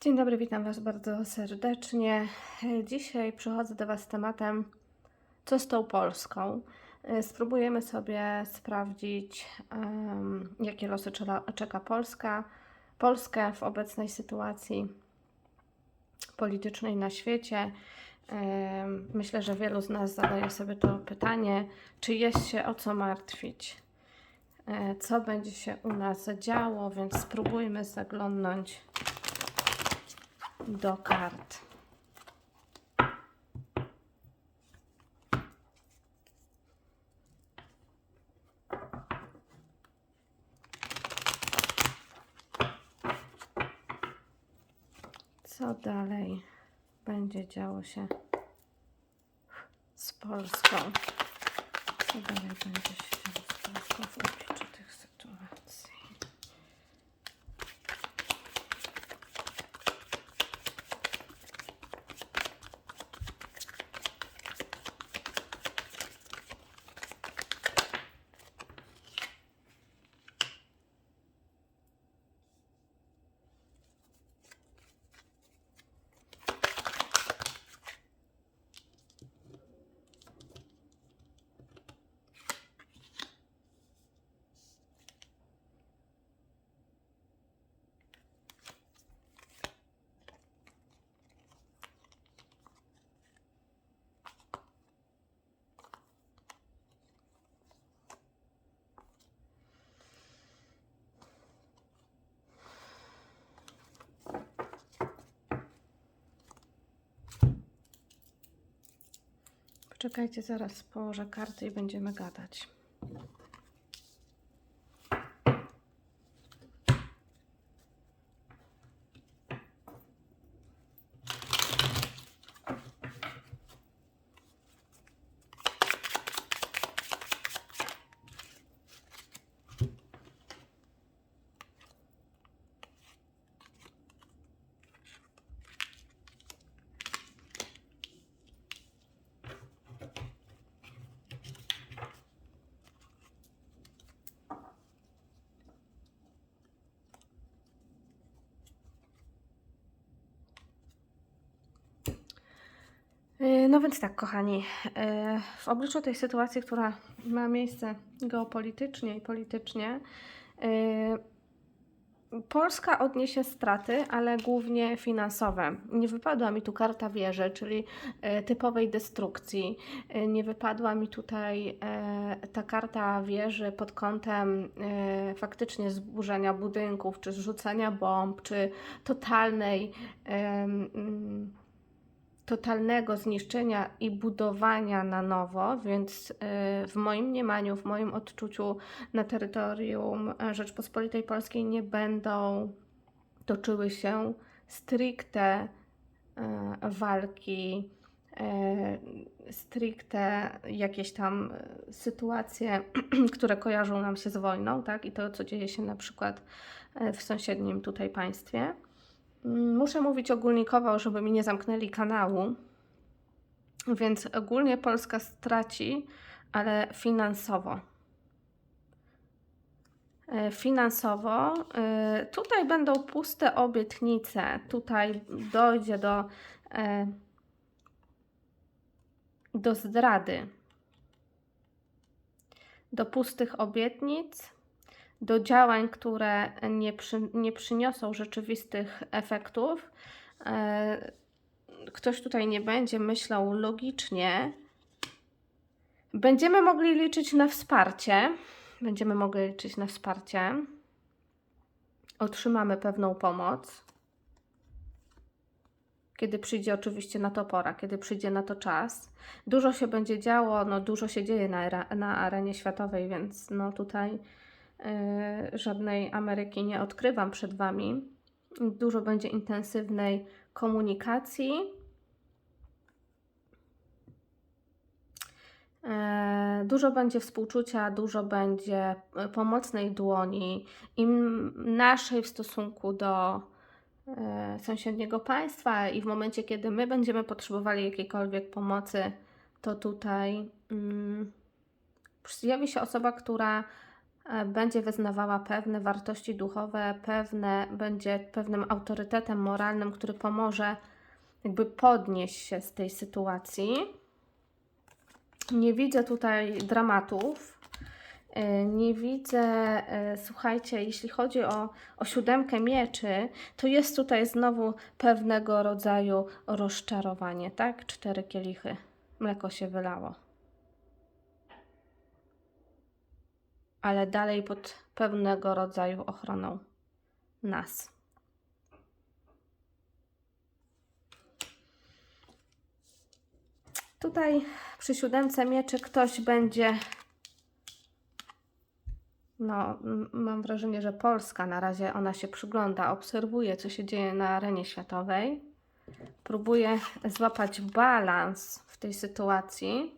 Dzień dobry, witam Was bardzo serdecznie. Dzisiaj przychodzę do Was z tematem, co z tą Polską. E, Spróbujemy sobie sprawdzić, em, jakie losy czeka Polska, Polskę w obecnej sytuacji politycznej na świecie. Em, Myślę, że wielu z nas zadaje sobie to pytanie, czy jest się o co martwić, E, co będzie się u nas działo, więc spróbujmy zaglądnąć do kart. Co dalej będzie działo się z Polską? Co dalej będzie się działo z Polską w obliczu tych sytuacji? Poczekajcie, zaraz położę karty i będziemy gadać. No więc tak, kochani, yy, w obliczu tej sytuacji, która ma miejsce geopolitycznie i politycznie, yy, Polska odniesie straty, ale głównie finansowe. Nie wypadła mi tu karta wieży, czyli typowej destrukcji. Nie wypadła mi tutaj ta karta wieży pod kątem faktycznie zburzenia budynków, czy zrzucania bomb, czy totalnej. Totalnego zniszczenia i budowania na nowo, więc y, w moim mniemaniu, w moim odczuciu na terytorium e, Rzeczpospolitej Polskiej nie będą toczyły się stricte e, walki, e, stricte jakieś tam sytuacje, które kojarzą nam się z wojną, tak? I to, co dzieje się na przykład w sąsiednim tutaj państwie. Muszę mówić ogólnikowo, żeby mi nie zamknęli kanału. Więc ogólnie Polska straci, ale finansowo. E, Finansowo e, tutaj będą puste obietnice. Tutaj dojdzie do, e, do zdrady, do pustych obietnic do działań, które nie, przy, nie przyniosą rzeczywistych efektów. E, Ktoś tutaj nie będzie myślał logicznie. Będziemy mogli liczyć na wsparcie. Będziemy mogli liczyć na wsparcie. Otrzymamy pewną pomoc. Kiedy przyjdzie oczywiście na to pora, kiedy przyjdzie na to czas. Dużo się będzie działo, no dużo się dzieje na, na arenie światowej, więc no tutaj żadnej Ameryki nie odkrywam przed Wami. Dużo będzie intensywnej komunikacji. E, Dużo będzie współczucia, dużo będzie e, pomocnej dłoni i naszej w stosunku do sąsiedniego państwa, i w momencie, kiedy my będziemy potrzebowali jakiejkolwiek pomocy, to tutaj mm, zjawi się osoba, która będzie wyznawała pewne wartości duchowe, pewne, będzie pewnym autorytetem moralnym, który pomoże jakby podnieść się z tej sytuacji. Nie widzę tutaj dramatów. E, Nie widzę, e, słuchajcie, jeśli chodzi o, o siódemkę mieczy, to jest tutaj znowu pewnego rodzaju rozczarowanie, tak? Cztery kielichy, mleko się wylało. Ale dalej pod pewnego rodzaju ochroną nas. Tutaj przy siódemce mieczy ktoś będzie no, mam wrażenie, że Polska na razie ona się przygląda, obserwuje, co się dzieje na arenie światowej. Próbuje złapać balans w tej sytuacji.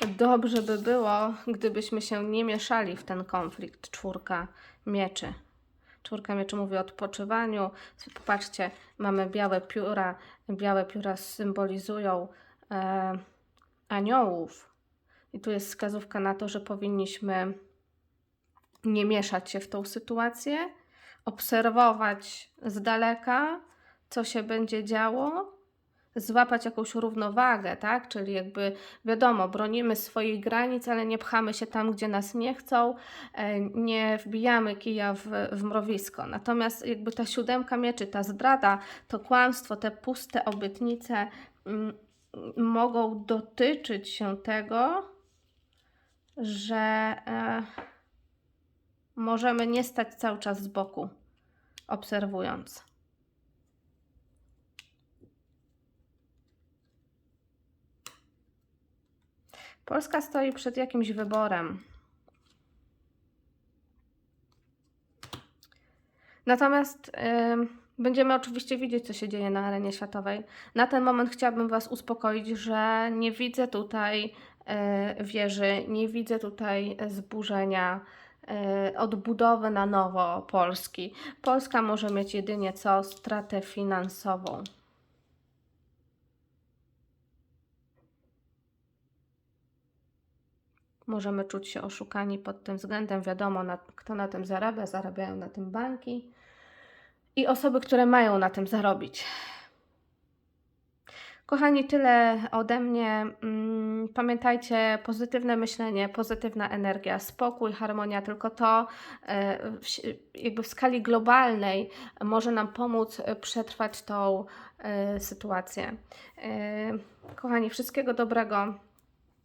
Dobrze by było, gdybyśmy się nie mieszali w ten konflikt czwórka mieczy. Czwórka mieczy mówi o odpoczywaniu. Popatrzcie, mamy białe pióra. Białe pióra symbolizują e, aniołów. I tu jest wskazówka na to, że powinniśmy nie mieszać się w tą sytuację, obserwować z daleka, co się będzie działo, złapać jakąś równowagę, tak? Czyli jakby wiadomo, bronimy swoich granic, ale nie pchamy się tam, gdzie nas nie chcą, e, nie wbijamy kija w, w mrowisko. Natomiast jakby ta siódemka mieczy, ta zdrada, to kłamstwo, te puste obietnice mm, mogą dotyczyć się tego, że e, możemy nie stać cały czas z boku, obserwując. Polska stoi przed jakimś wyborem. Natomiast ym, będziemy oczywiście widzieć, co się dzieje na arenie światowej. Na ten moment chciałabym Was uspokoić, że nie widzę tutaj y, wieży, nie widzę tutaj zburzenia, y, odbudowy na nowo Polski. Polska może mieć jedynie co stratę finansową. Możemy czuć się oszukani pod tym względem. Wiadomo, na, kto na tym zarabia. Zarabiają na tym banki i osoby, które mają na tym zarobić. Kochani, tyle ode mnie. Mm, Pamiętajcie, pozytywne myślenie, pozytywna energia, spokój, harmonia, tylko to e, jakby w skali globalnej może nam pomóc e, przetrwać tą e, sytuację. Kochani, wszystkiego dobrego.